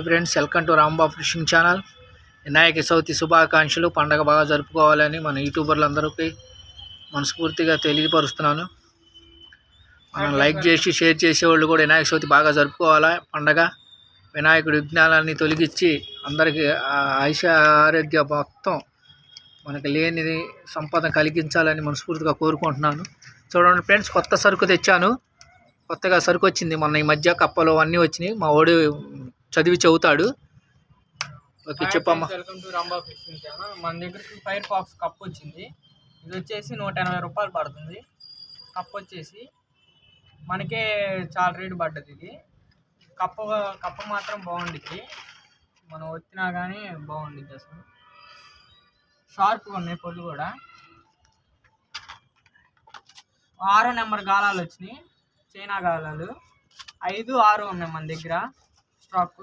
Hi friends welcome to Rambabu fishing channel. Vinayaka Chavithi శుభాకాంక్షలు పండగ బాగా జరుపుకోవాలని మన యూట్యూబర్లందరికీ మనస్ఫూర్తిగా తెలియపరుస్తున్నాను. మనం లైక్ చేసి షేర్ చేసేవాళ్ళు కూడా వినాయక చవితి బాగా జరుపుకోవాలా? పండగ వినాయకుడి విఘ్నాలన్నీ తొలగించి అందరికీ ఆయుష ఆరోగ్య మొత్తం మనకి లేనిది సంపద కలిగించాలని మనస్ఫూర్తిగా కోరుకుంటున్నాను. చూడండి ఫ్రెండ్స్ కొత్త సరుకు తెచ్చాను. కొత్తగా సరుకు వచ్చింది. మొన్న ఈ మధ్య కప్పలు అన్నీ వచ్చినాయి. మా వాడు చదివి చెబుతాడు ఓకే చెప్పమ్మా. Welcome to Ramba fishing channel మన దగ్గరికి ఫైర్ ఫాక్స్ కప్ వచ్చింది. ఇది వచ్చేసి నూట ఎనభై రూపాయలు పడుతుంది. కప్ వచ్చేసి మనకే చాలా రేటు పడ్డది ఇది. కప్ప కప్ప మాత్రం బాగుండిద్ది. మనం వచ్చినా కానీ బాగుండిద్ది అసలు. షార్ప్గా ఉన్నాయి పళ్ళు కూడా. ఆరో నెంబర్ గాలాలు వచ్చినాయి. చైనా గాలాలు. ఐదు ఆరు ఉన్నాయి మన దగ్గర. స్టాక్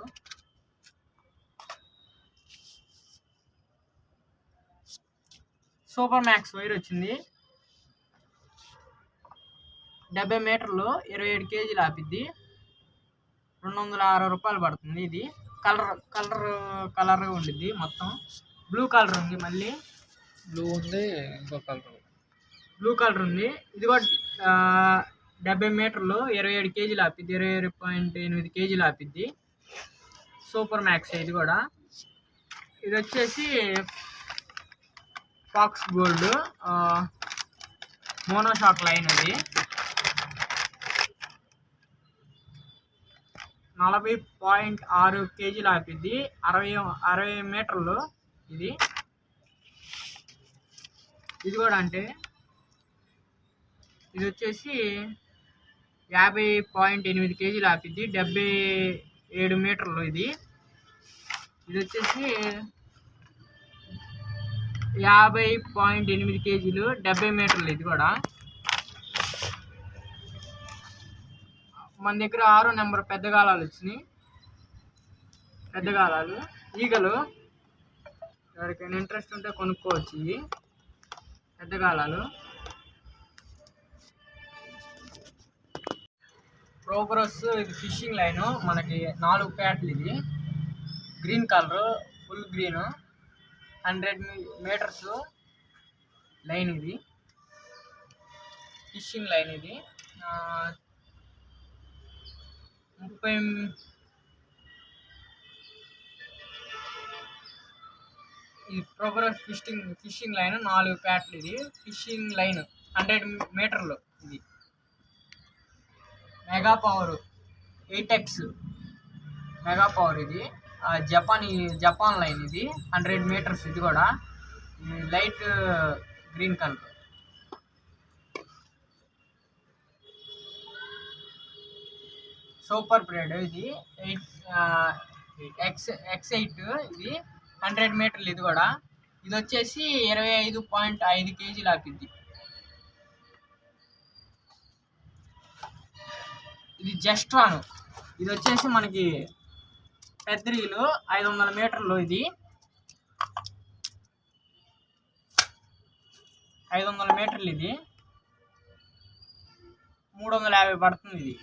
సూపర్ మ్యాక్స్ వైర్ వచ్చింది. డెబ్బై మీటర్లు ఇరవై ఏడు కేజీలు ఆపిద్ది. రెండు వందల అరవై రూపాయలు పడుతుంది ఇది. కలర్ కలర్ కలర్ ఉండిద్ది మొత్తం. బ్లూ కలర్ ఉంది మళ్ళీ. బ్లూ ఉంది ఇంకో కలర్ బ్లూ కలర్ ఉంది. ఇది కూడా డెబ్బై మీటర్లు ఇరవై ఏడు కేజీలు ఆపిద్ది. ఇరవై ఏడు పాయింట్ ఎనిమిది కేజీలు ఆపిద్ది. సూపర్ మ్యాక్స్ ఇది కూడా. ఇది వచ్చేసి ఫాక్స్ గోల్డ్ మోనోషాక్ లైన్ అది నలభై పాయింట్ ఆరు కేజీలు ఆపిద్ది అరవై అరవై మీటర్లు ఇది. ఇది కూడా అంటే ఇది వచ్చేసి యాభై పాయింట్ ఎనిమిది కేజీలు ఆపిద్ది డెబ్బై ఏడు మీటర్లు ఇది. ఇది వచ్చేసి యాభై పాయింట్ ఎనిమిది కేజీలు డెబ్బై మీటర్లు ఇది కూడా. మన దగ్గర ఆరో నెంబర్ పెద్ద గాలాలు వచ్చినాయి. పెద్ద గాలాలు. ఈగలు. ఎవరికైనా ఇంట్రెస్ట్ ఉంటే కొనుక్కోవచ్చు ఇవి. పెద్ద గాలాలు. ప్రోగ్రెస్ ఇది ఫిషింగ్ లైన్. మనకి నాలుగు ప్యాట్లు ఇది. Green colour full green. Hundred metres line ఇది. ఫిషింగ్ లైన్ ఇది. ఆ, ముప్పై ఈ ప్రోగ్రెస్ ఫిషింగ్ ఫిషింగ్ లైన్ నాలుగు ప్యాట్లు ఇది. ఫిషింగ్ లైన్ హండ్రెడ్ మీటర్లు ఇది. Mega power eight X mega power ఇది. ఆ, జపాన్ జపాన్ లైన్ ఇది. హండ్రెడ్ మీటర్స్ ఇది కూడా. Light green colour. Super braid ఇది. ఎయిట్ ఎక్స్ ఎక్స్ ఎయిట్ ఇది. హండ్రెడ్ మీటర్లు ఇది కూడా. ఇది వచ్చేసి ఇరవై ఐదు పాయింట్ ఐదు కేజీలు ఆపిద్ది. ఇది జస్ట్రాన్ ఇది వచ్చేసి మనకి పెద్ద రీలు ఐదు వందల మీటర్లు ఇది. ఐదు వందల మీటర్లు ఇది. మూడు వందల యాభై పడుతుంది ఇది.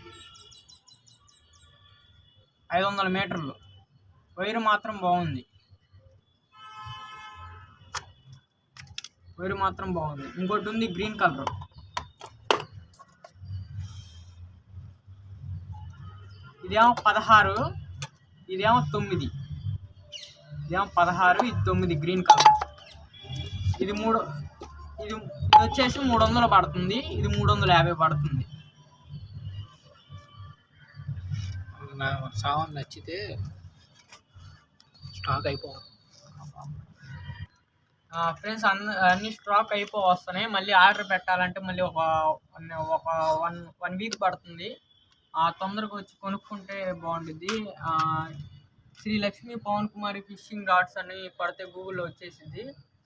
ఐదు వందల మీటర్లు. వైరు మాత్రం బాగుంది. వైరు మాత్రం బాగుంది. ఇంకోటి ఉంది గ్రీన్ కలర్. ఇదేమో పదహారు ఇదేమో తొమ్మిది. ఇదేమో పదహారు ఇది తొమ్మిది గ్రీన్ కలర్. ఇది మూడు ఇది ఇది వచ్చేసి మూడు వందలు పడుతుంది. ఇది మూడు వందల యాభై పడుతుంది. సామాన్ నచ్చితే స్టాక్ అయిపోవాలి. ఫ్రెండ్స్ అన్ని అన్ని స్టాక్ అయిపో వస్తున్నాయి. మళ్ళీ ఆర్డర్ పెట్టాలంటే మళ్ళీ ఒక ఒక వన్ వన్ వీక్ పడుతుంది. తొందరగా వచ్చి కొనుక్కుంటే బాగుంటుంది శ్రీ లక్ష్మీ పవన్ కుమారి ఫిషింగ్ రాడ్స్ అని పడితే గూగుల్లో వచ్చేసింది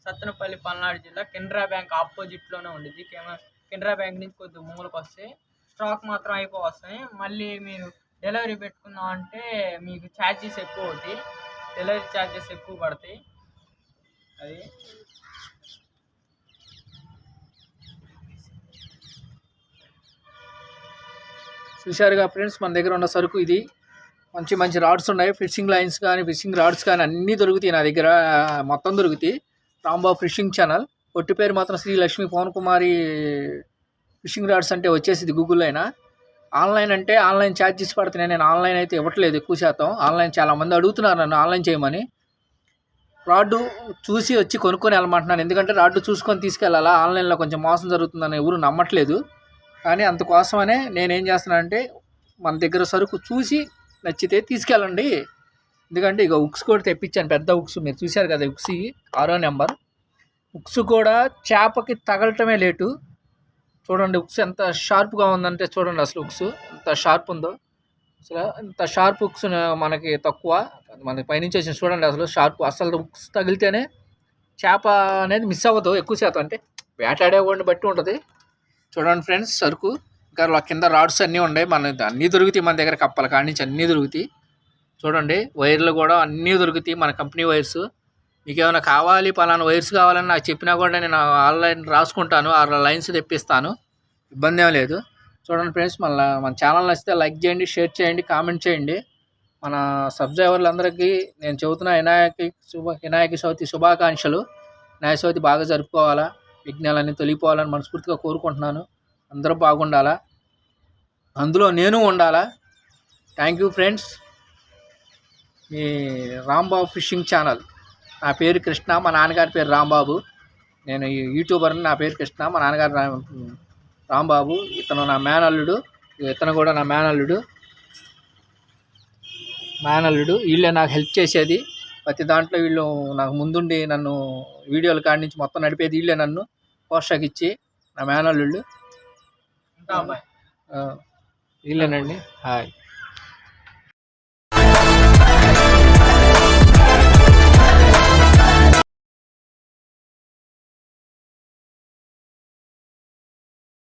సత్తెనపల్లి పల్నాడు జిల్లా కెనరా బ్యాంక్ ఆపోజిట్లోనే ఉండేది కెనరా బ్యాంక్ నుంచి కొద్దిగా మూలకు వస్తే స్టాక్ మాత్రం అయిపో వస్తాయి మళ్ళీ మీరు డెలివరీ పెట్టుకుందాం అంటే మీకు ఛార్జెస్ ఎక్కువ అవుతాయి. డెలివరీ ఛార్జెస్ ఎక్కువ పడతాయి. అది. చూశారుగా ఫ్రెండ్స్ మన దగ్గర ఉన్న సరుకు ఇది. మంచి మంచి రాడ్స్ ఉన్నాయి. ఫిషింగ్ లైన్స్ కానీ ఫిషింగ్ రాడ్స్ కానీ అన్నీ దొరుకుతాయి నా దగ్గర. మొత్తం దొరుకుతాయి. రాంబాబు ఫిషింగ్ ఛానల్ పొట్టి పేరు మాత్రం శ్రీ లక్ష్మి పవన్ కుమారి ఫిషింగ్ రాడ్స్ అంటే వచ్చేసింది గూగుల్ అయినా ఆన్లైన్ అంటే ఆన్లైన్ ఛార్జెస్ పడుతున్నాయి. నేను ఆన్లైన్ అయితే ఇవ్వట్లేదు ఎక్కువ శాతం. ఆన్లైన్ చాలామంది అడుగుతున్నారు నన్ను ఆన్లైన్ చేయమని. రాడ్డు చూసి వచ్చి కొనుక్కొని వెళ్ళమంటున్నాను. ఎందుకంటే రాడ్డు చూసుకొని తీసుకెళ్ళాలా? ఆన్లైన్లో కొంచెం మోసం జరుగుతుందని ఎవరు నమ్మట్లేదు. కానీ అందుకోసమనే నేనేం చేస్తున్నానంటే మన దగ్గర సరుకు చూసి నచ్చితే తీసుకెళ్ళండి. ఎందుకంటే ఇక ఉక్స్ కూడా తెప్పించాను పెద్ద ఉక్స్. మీరు చూశారు కదా ఉక్స్ ఆరో నెంబర్. ఉక్స్ కూడా చేపకి తగలటమే లేటు. చూడండి ఉక్స్ ఎంత షార్ప్గా ఉందంటే చూడండి అసలు ఉక్స్. ఎంత షార్ప్ ఉందో. అసలు ఇంత షార్ప్ ఉక్స్ మనకి తక్కువ. మనకి పైనుంచి వచ్చిన చూడండి అసలు షార్ప్. అసలు ఉక్స్ తగిలితేనే చేప అనేది మిస్ అవ్వదు ఎక్కువ శాతం. అంటే వేటాడే వాడిని బట్టి ఉంటుంది. చూడండి ఫ్రెండ్స్ సరుకు. ఇంకా కింద రాడ్స్ అన్నీ ఉన్నాయి మన అన్నీ దొరుకుతాయి మన దగ్గర కప్పల కాడి నుంచి అన్నీ దొరుకుతాయి. చూడండి వైర్లు కూడా అన్నీ దొరుకుతాయి మన కంపెనీ వైర్స్. మీకు ఏమైనా కావాలి పలానా వైర్స్ కావాలని నాకు చెప్పినా కూడా నేను ఆన్లైన్ రాసుకుంటాను ఆ లైన్స్ తెప్పిస్తాను. ఇబ్బంది ఏం లేదు. చూడండి ఫ్రెండ్స్ మళ్ళీ మన ఛానల్ నచ్చితే లైక్ చేయండి షేర్ చేయండి కామెంట్ చేయండి. మన సబ్స్క్రైబర్లందరికీ నేను చెబుతున్న వినాయక శుభ వినాయక చవితి శుభాకాంక్షలు. వినాయక చవితి బాగా జరుపుకోవాలా. విఘ్నాలన్నీ తొలిపోవాలని మనస్ఫూర్తిగా కోరుకుంటున్నాను. అందరూ బాగుండాలా? అందులో నేను ఉండాలా? Thank you friends. Me Rambabu fishing channel. నా పేరు కృష్ణ మా నాన్నగారి పేరు రాంబాబు. నేను యూట్యూబర్ని నా పేరు కృష్ణ మా నాన్నగారు రా- రాంబాబు. ఇతను నా మేనల్లుడు ఇతను కూడా నా మేనల్లుడు. మేనల్లుడు. వీళ్ళే నాకు హెల్ప్ చేసేది. ప్రతి దాంట్లో వీళ్ళు నాకు ముందుండి నన్ను వీడియోల కాడి నుంచి మొత్తం నడిపేది వీళ్ళే నన్ను. పోషకిచ్చి నా మేనల్లుడు ఇంకా అబ్బాయి ఆ, వీళ్ళేనండి. హాయ్.